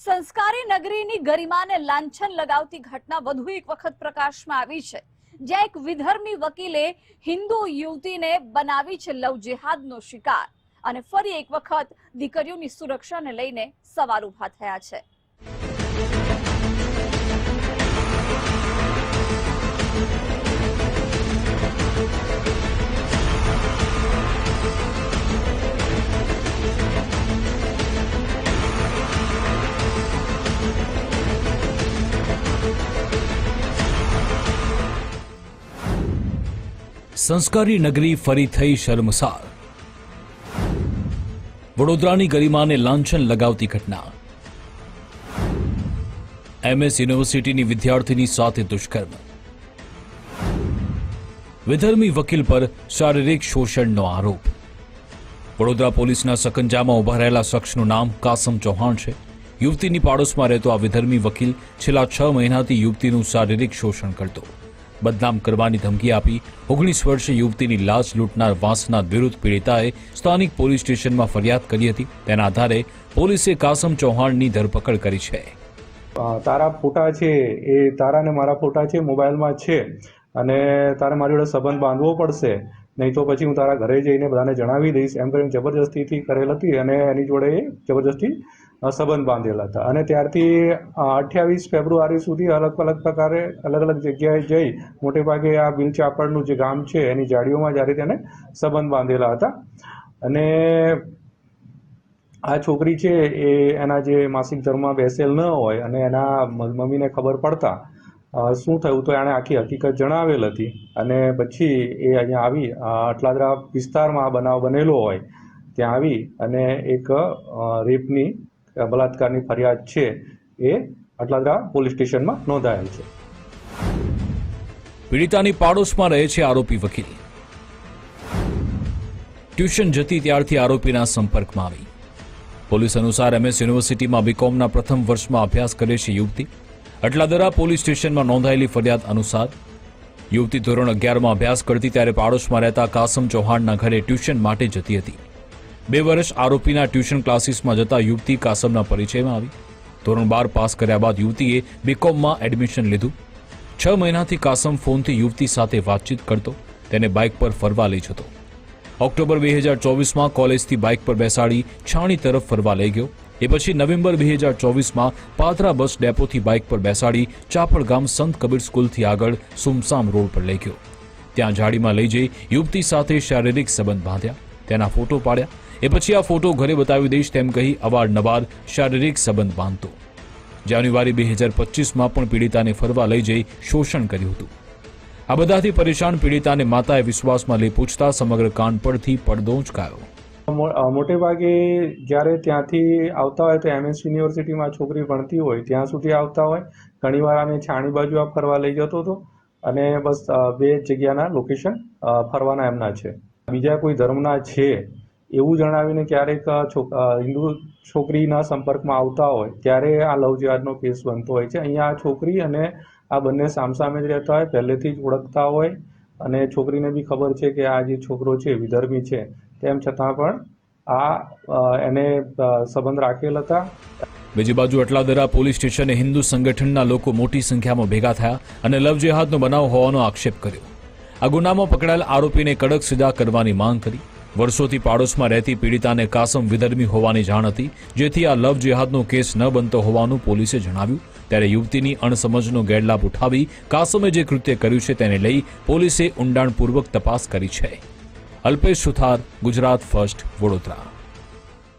સંસ્કારી નગરીની ગરિમાને લાંછન લગાવતી ઘટના વધુ એક વખત પ્રકાશમાં આવી છે, જ્યાં એક વિધર્મી વકીલે હિન્દુ યુવતીને બનાવી છે લવ જેહાદનો શિકાર અને ફરી એક વખત દીકરીઓની સુરક્ષાને લઈને સવાલ ઊભા થયા છે. સંસ્કારી નગરી ફરી થઈ શર્મસાર. વડોદરાની ગરિમાને લાંછન લગાવતી ઘટના. એમએસ યુનિવર્સિટીની વિદ્યાર્થીની સાથે દુષ્કર્મ. વિધર્મી વકીલ પર શારીરિક શોષણનો આરોપ. વડોદરા પોલીસના સકંજામાં ઊભા રહેલા શખ્સનું નામ કાસમ ચૌહાણ છે. યુવતીની પાડોશમાં રહેતો આ વિધર્મી વકીલ છેલ્લા છ મહિનાથી યુવતીનું શારીરિક શોષણ કરતો. બદનામ કરવાની ધમકી આપી ઓગણીસ વર્ષીય યુવતીની લાશ લૂંટનાર વાંસના વિરુદ્ધ પીડિતાએ સ્થાનિક પોલીસ સ્ટેશનમાં ફરિયાદ કરી હતી. તેના આધારે પોલીસે કાસમ ચૌહાણની ધરપકડ કરી છે. તારા ફોટા છે, એ તારા ને મારા ફોટા છે, મોબાઈલમાં છે. અને તારે મારી જોડે સંબંધ બાંધવો પડશે. નહીં તો પછી હું તારા ઘરે જઈને બધાને જણાવી દઈશ. એમ કરીને જબરજસ્તીથી કરેલ હતી અને એની જોડે જબરજસ્તી સંબંધ બાંધેલા હતા. અને ત્યારથી અઠ્યાવીસ ફેબ્રુઆરી સુધી અલગ અલગ પ્રકારે અલગ અલગ જગ્યાએ જઈ મોટે ભાગે આ બિલચાપડનું જે ગામ છે, એની જાડીઓમાં જ્યારે તેને સંબંધ બાંધેલા હતા. અને આ છોકરી છે એ એના જે માસિક ધર્મમાં બેસેલ ન હોય અને એના મમ્મીને ખબર પડતા શું થયું તો એણે આખી હકીકત જણાવેલ હતી. અને પછી એ અહીંયા આવી અટલાદરા વિસ્તારમાં આ બનાવ બનેલો હોય, ત્યાં આવી અને એક રેપની બલાત્કારની ફરિયાદ છે એ અટલાદરા પોલીસ સ્ટેશનમાં નોંધાયેલ છે. પીડિતાની પાડોશમાં રહે છે આરોપી વકીલ. ટ્યુશન જતી ત્યારથી આરોપીના સંપર્કમાં આવી. પોલીસ અનુસાર એમએસ યુનિવર્સિટીમાં બીકોમના પ્રથમ વર્ષમાં અભ્યાસ કરે છે યુવતી. અટલાદરા પોલીસ સ્ટેશનમાં નોંધાયેલી ફરિયાદ અનુસાર, યુવતી ધોરણ અગિયારમાં અભ્યાસ કરતી ત્યારે પાડોશમાં રહેતા કાસમ ચૌહાણના ઘરે ટ્યુશન માટે જતી હતી. બે વર્ષ આરોપીના ટ્યુશન ક્લાસીસમાં જતા યુવતી કાસમના પરિચયમાં આવી. ધોરણ બાર પાસ કર્યા બાદ યુવતીએ બીકોમમાં એડમિશન લીધું. છ મહિનાથી કાસમ ફોનથી યુવતી સાથે વાતચીત કરતો, તેને બાઇક પર ફરવા લઈ જતો. ઓક્ટોબર બે હજાર ચોવીસમાં કોલેજથી બાઇક પર બેસાડી છાણી તરફ ફરવા લઈ ગયો. એ પછી નવેમ્બર બે હજાર ચોવીસમાં પાદરા બસ ડેપોથી બાઇક પર બેસાડી ચાપડ ગામ સંત કબીર સ્કૂલથી આગળ સુમસામ રોડ પર લઈ ગયો. ત્યાં ઝાડીમાં લઈ જઈ યુવતી સાથે શારીરિક સંબંધ બાંધ્યા. તેના ફોટો પાડ્યા. એ પછી આ ફોટો ઘરે બતાવી દઈશ તેમ કહી અવારનવાર શારીરિક સંબંધ બાંધતો. જાન્યુઆરી બે હજાર પચીસમાં પણ પીડિતાને ફરવા લઈ જઈ શોષણ કર્યું હતું. આ બધાથી પરેશાન પીડિતાને માતાએ વિશ્વાસમાં લઈ પૂછતા સમગ્ર કાંડ પરથી પડદો ઉંચકાયો. મો- મોટે ભાગે જ્યારે ત્યાંથી આવતા હોય તો એમએસ યુનિવર્સિટીમાં છોકરી ભણતી હોય ત્યાં સુધી આવતા હોય. ઘણીવાર અમે છાણી બાજુ આ ફરવા લઈ જતો હતો અને બસ બે જગ્યાના લોકેશન ફરવાના એમના છે. બીજા કોઈ ધર્મના છે એવું જણાવીને ક્યારેક હિન્દુ છોકરીના સંપર્કમાં આવતા હોય, ત્યારે આ લવ જિહાદનો કેસ બનતો હોય છે. અહીંયા આ છોકરી અને આ બંને સામસામે જ રહેતા હોય, પહેલેથી જ ઓળખતા હોય અને છોકરીને બી ખબર છે કે આ જે છોકરો છે, વિધર્મી છે. તેમ છતાં પણ આ એને સંબંધ રાખેલ હતા. બીજી બાજુ અટલાદરા પોલીસ સ્ટેશને હિન્દુ સંગઠનના લોકો મોટી સંખ્યામાં ભેગા થયા અને લવ જેહાદનો બનાવ હોવાનો આક્ષેપ કર્યો. આ ગુનામાં પકડાયેલ આરોપીને કડક સજા કરવાની માંગ કરી. વર્ષોથી પાડોશમાં રહેતી પીડિતાને કાસમ વિધર્મી હોવાની જાણ હતી, જેથી આ લવ જેહાદનો કેસ ન બનતો હોવાનું પોલીસે જણાવ્યું. ત્યારે યુવતીની અણસમજનો ગેરલાભ ઉઠાવી કાસમે જે કૃત્ય કર્યું છે તેને લઈ પોલીસે ઊંડાણપૂર્વક તપાસ કરી છે. અલ્પેશ સુથાર, ગુજરાત ફર્સ્ટ, વડોદરા.